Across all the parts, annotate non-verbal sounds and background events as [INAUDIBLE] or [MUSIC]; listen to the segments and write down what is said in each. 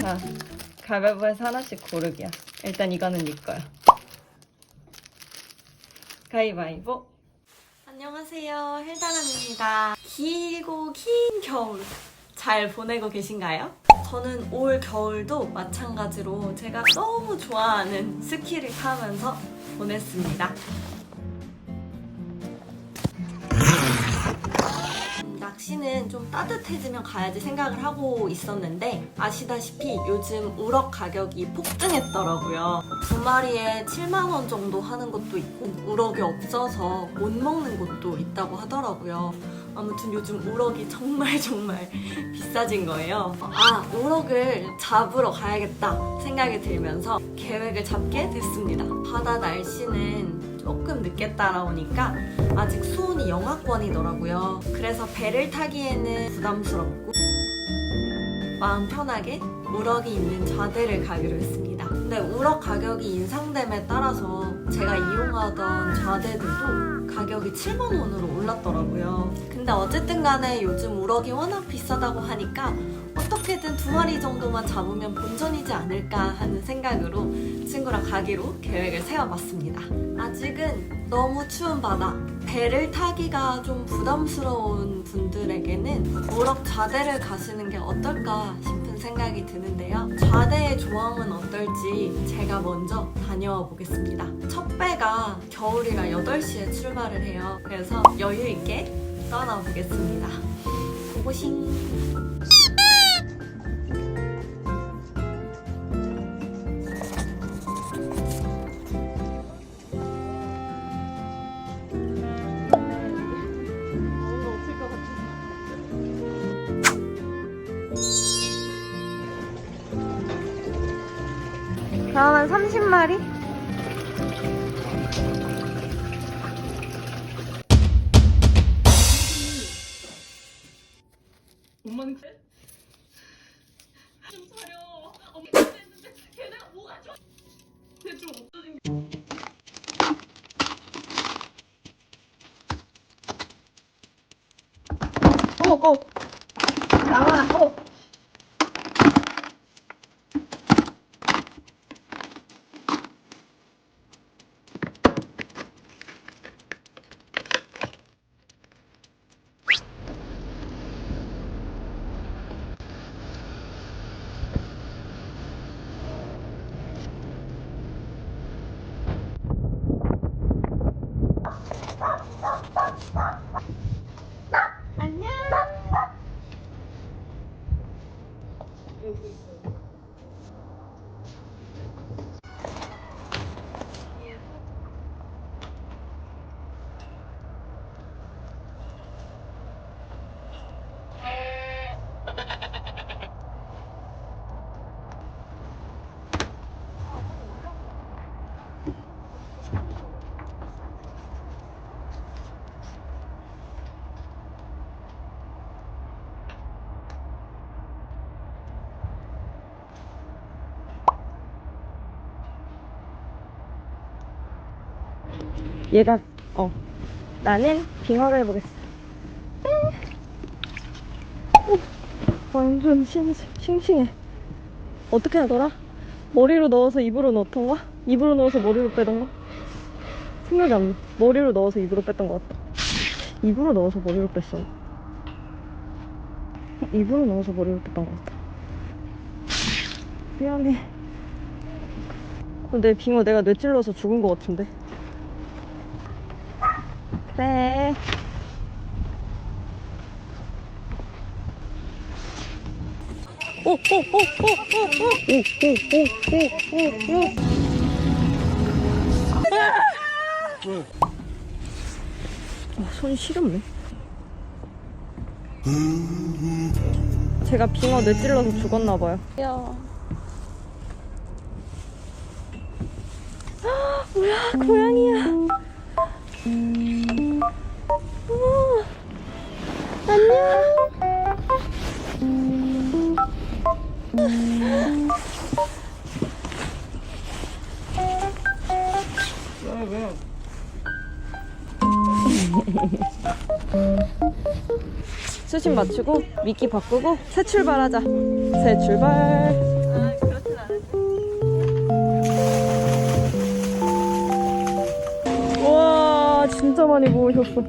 자, 가위바위보에서 하나씩 고르기야. 일단 이거는 네 거야. 가위바위보. 안녕하세요. 헬다람입니다. 길고 긴 겨울 잘 보내고 계신가요? 저는 올 겨울도 마찬가지로 제가 너무 좋아하는 스키를 타면서 보냈습니다. 음, 낚시는 좀 따뜻해지면 가야지 생각을 하고 있었는데 아시다시피 요즘 우럭 가격이 폭등했더라고요. 두 마리에 7만 원 정도 하는 것도 있고 우럭이 없어서 못 먹는 곳도 있다고 하더라고요. 아무튼 요즘 우럭이 정말 [LAUGHS] 정말 비싸진 거예요. 아, 우럭을 잡으러 가야겠다 생각이 들면서 계획을 잡게 됐습니다. 바다 날씨는 조금 늦게 따라오니까 아직 수온이 영하권이더라고요. 그래서 배를 타기에는 부담스럽고 마음 편하게 우럭이 있는 좌대를 가기로 했습니다. 근데 우럭 가격이 인상됨에 따라서 제가 이용하던 좌대들도 가격이 7만 원으로 올랐더라고요. 근데 어쨌든 간에 요즘 우럭이 워낙 비싸다고 하니까 어떻게든 두 마리 정도만 잡으면 본전이지 않을까 하는 생각으로 친구랑 가기로 계획을 세워봤습니다. 아직은 너무 추운 바다, 배를 타기가 좀 부담스러운 분들에게는 우럭 좌대를 가시는 게 어떨까 싶은 생각이 드는데요. 좌대의 조항은 어떨지 제가 먼저 다녀와 보겠습니다. 첫 배가 겨울이라 8시에 출발을 해요. 그래서 여유 있게 떠나 보겠습니다. 고고싱! मारी 얘가 어 나는 빙어를 해보겠어. 오, 완전 싱, 싱싱해. 어떻게 하더라? 머리로 넣어서 입으로 넣던가? 입으로 넣어서 머리로 빼던가? 생각이 안 나. 머리로 넣어서 입으로 뺐던 것 같다. 입으로 넣어서 머리로 뺐어. 입으로 넣어서 머리로 뺐던 것 같다. 미안해. 근데 빙어 내가 뇌 찔러서 죽은 것 같은데. 그래. 오. 아, 손이 시렵네. 제가 빙어 뇌찔러서 죽었나봐요. 야. 뭐야, 고양이야. 안녕. 수신 맞추고 미끼 바꾸고 새 출발하자. 새 출발. 진짜 많이 모으셨어.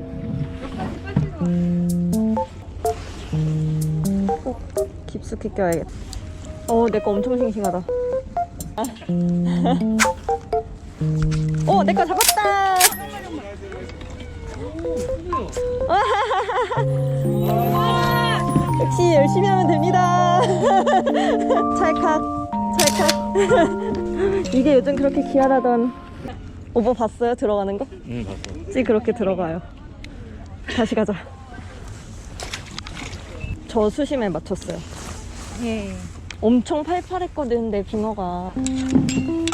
꼭 깊숙이 껴야겠다. 어, 내 거 엄청 싱싱하다. 아. 어, 내 거 잡았다. 역시 열심히 하면 됩니다. 찰칵, 찰칵. 이게 요즘 그렇게 귀하다던. 오버 봤어요? 들어가는 거? 응 봤어. 찌 그렇게 들어가요. 다시 가자. 저 수심에 맞췄어요. 예. 엄청 팔팔했거든 내 빙어가.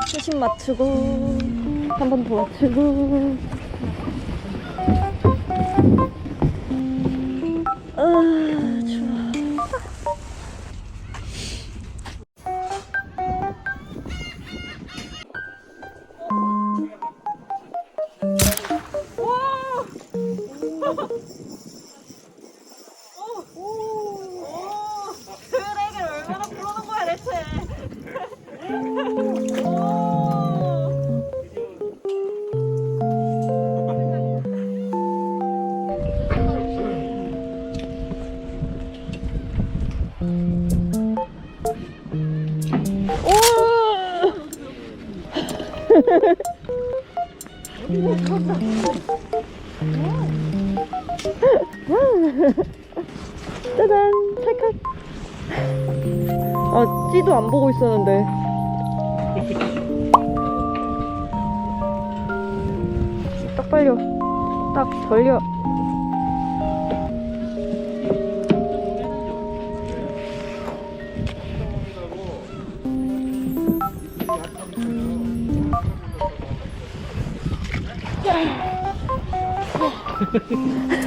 수심 맞추고 한 번 더 맞추고. 아 아 찌도 안 보고 있었는데. [LAUGHS] 딱 벌려. 딱 벌려. [LAUGHS]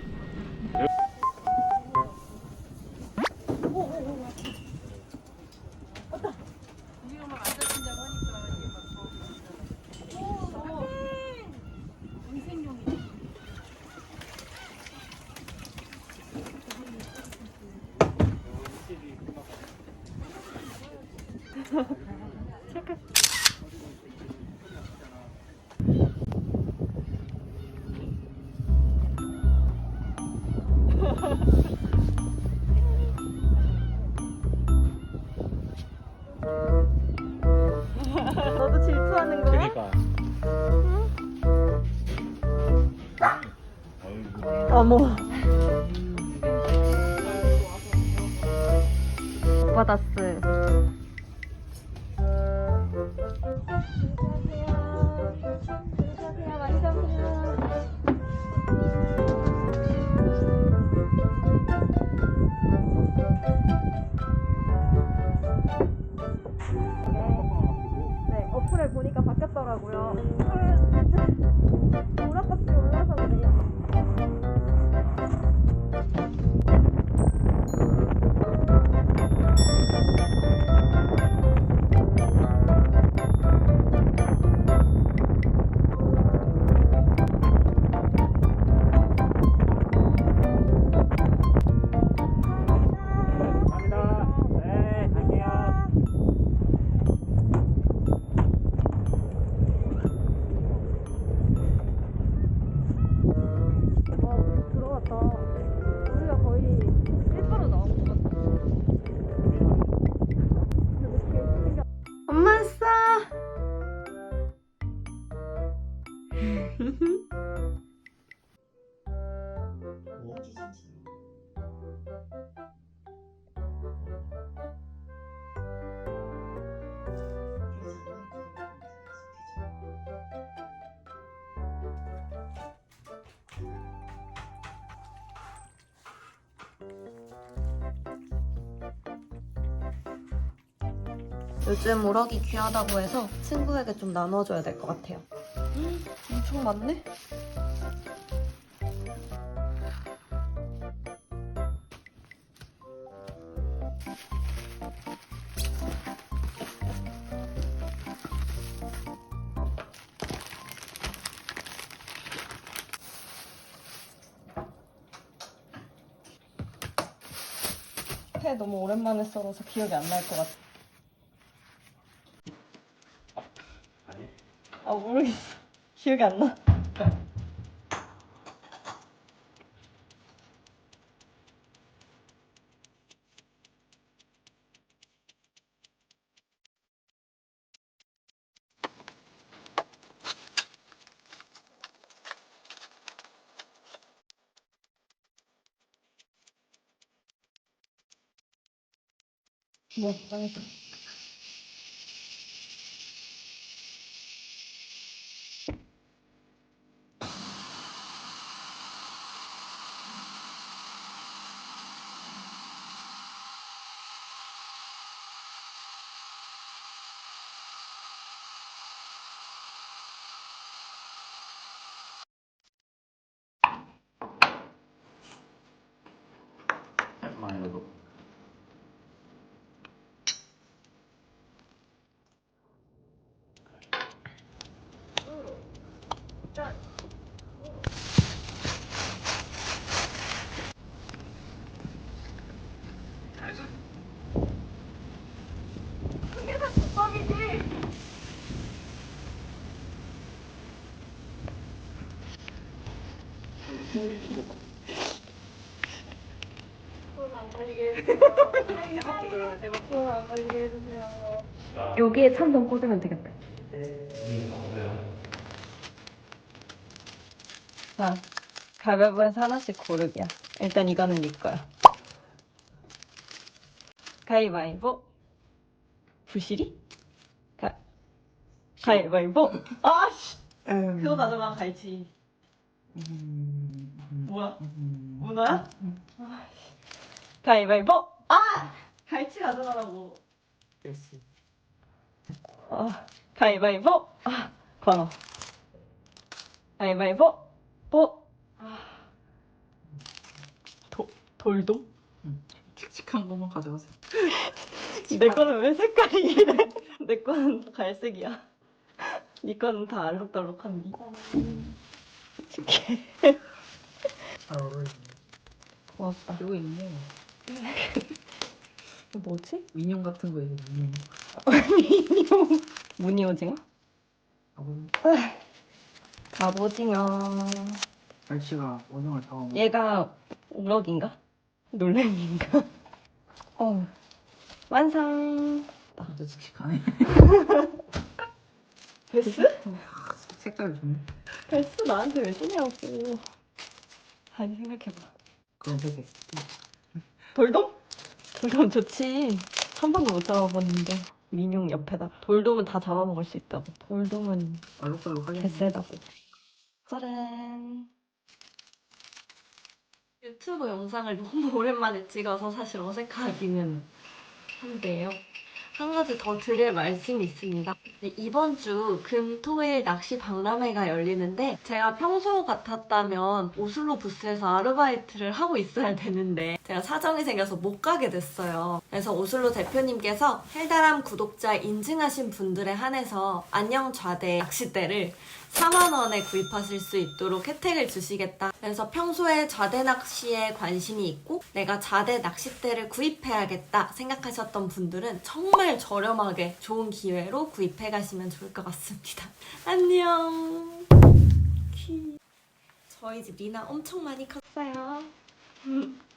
어머. 바다스. 네, 어플에 보니까 바뀌었더라고요. 우락값이 올라서 그래요. 요즘 우럭이 귀하다고 해서 친구에게 좀 나눠줘야 될 것 같아요. 음, 엄청 많네? 회 너무 오랜만에 썰어서 기억이 안 날 것 같아. 아니. 아 모르겠어. 기억이 안 나. 뭐, 망했다. 여기에 참돔 꽂으면 되겠다. 자, 가위바위보에서 하나씩 고르기야. 일단 이거는 네 거야. 가위바위보. 부실이? 가, 가위바위보. 아씨! 그거 가져가, 갈치. 뭐야? 문어야? 아이씨. 가위바위보. 아! 갈치 가져가라고. 아, 가위바위보. 아, 광어. 가위바위보. 뽀. 아. 도, 돌돔? 칙칙한 것만 가져가세요. [LAUGHS] 내 거는 왜 색깔이 이래? [LAUGHS] 내 거는 갈색이야. 네 거는 다 알록달록한데. 어울리네. 고맙다. 이거 있네. 이거 뭐지? 인형 같은 거 있네. 인형. 무늬 오징어? 아, 뭐, 갑오징어. 날씨가 원형을 잡아먹 얘가 우럭인가? 놀래미인가? 어. 완성. 진짜 칙칙하네. 베스? [LAUGHS] 색깔이 좋네. 베스 나한테 왜 주냐고. 아니 생각해봐. 그럼 되게. 돌돔? 돌돔 좋지. 한 번도 못 잡아봤는데. 민용 옆에다. 돌돔은 다 잡아먹을 수 있다고. 돌돔은 알록달록하게. 개쎄다고. 짜란. 유튜브 영상을 너무 오랜만에 찍어서 사실 어색하기는 한데요. 한 가지 더 드릴 말씀이 있습니다. 네, 이번 주 금 토 일 낚시 박람회가 열리는데 제가 평소 같았다면 오슬로 부스에서 아르바이트를 하고 있어야 되는데 제가 사정이 생겨서 못 가게 됐어요. 그래서 오슬로 대표님께서 헬다람 구독자 인증하신 분들에 한해서 안녕 좌대 낚싯대를 4만원에 구입하실 수 있도록 혜택을 주시겠다. 그래서 평소에 좌대 낚시에 관심이 있고 내가 좌대 낚싯대를 구입해야겠다 생각하셨던 분들은 정말 저렴하게 좋은 기회로 구입해 가시면 좋을 것 같습니다. [LAUGHS] 안녕. 키. 저희 집 리나 엄청 많이 컸어요. [LAUGHS]